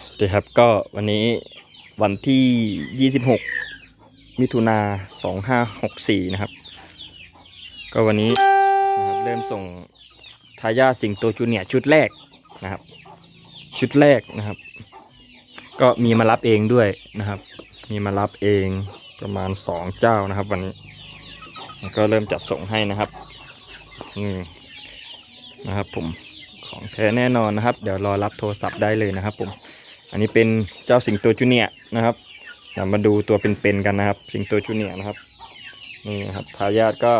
สวัสดีครับก็วันนี้วันที่ 26 มิถุนา2564 นะครับ ก็วันนี้นะครับเริ่มส่งทายาสิงโตจูเนียชุดแรกนะครับ ชุดแรกนะครับ ก็มีมารับเองด้วยนะครับ มีมารับเองประมาณ 2 เจ้านะครับ วันนี้ ก็เริ่มจัดส่งให้นะครับอืมนะครับผมของแท้แน่นอนนะครับ เดี๋ยวรอรับโทรศัพท์ได้เลยนะครับผม อันนี้เป็นเจ้าสิงโตจูเนียนะครับเดี๋ยวมาดูตัวเป็นๆกันนะครับ สิงโตจูเนียนะครับนี่นะครับทายาทก็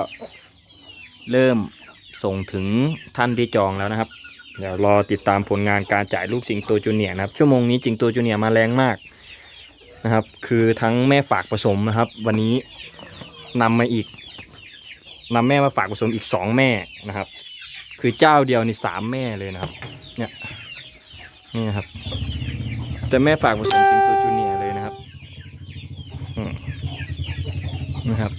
เริ่มส่งถึงท่านที่จองแล้วนะครับ เดี๋ยวรอติดตามผลงานการจ่ายลูกสิงโตจูเนียนะครับ ชั่วโมงนี้สิงโตจูเนียมาแรงมากนะครับ คือทั้งแม่ฝากผสมนะครับ วันนี้นำมาอีกนำแม่มาฝากผสมอีกสองแม่นะครับ คือเจ้าเดียวนี่สามแม่เลยนะครับ เนี่ยนี่นะครับ แต่แม่ฝากผสมสิงโตจูเนียเลยนะครับนะครับ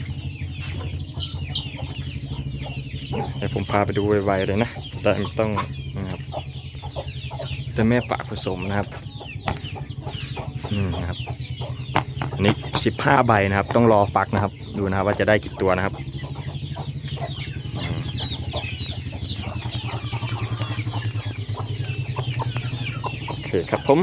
เดี๋ยวผมพาไปดูไวๆเลยนะ แต่ไม่ต้องนะครับ แต่แม่ฝากผสมนะครับอืมนะครับอันนี้สิบห้าใบนะครับ ต้องรอฟักนะครับ ดูนะครับว่าจะได้กี่ตัวนะครับโอเคครับผม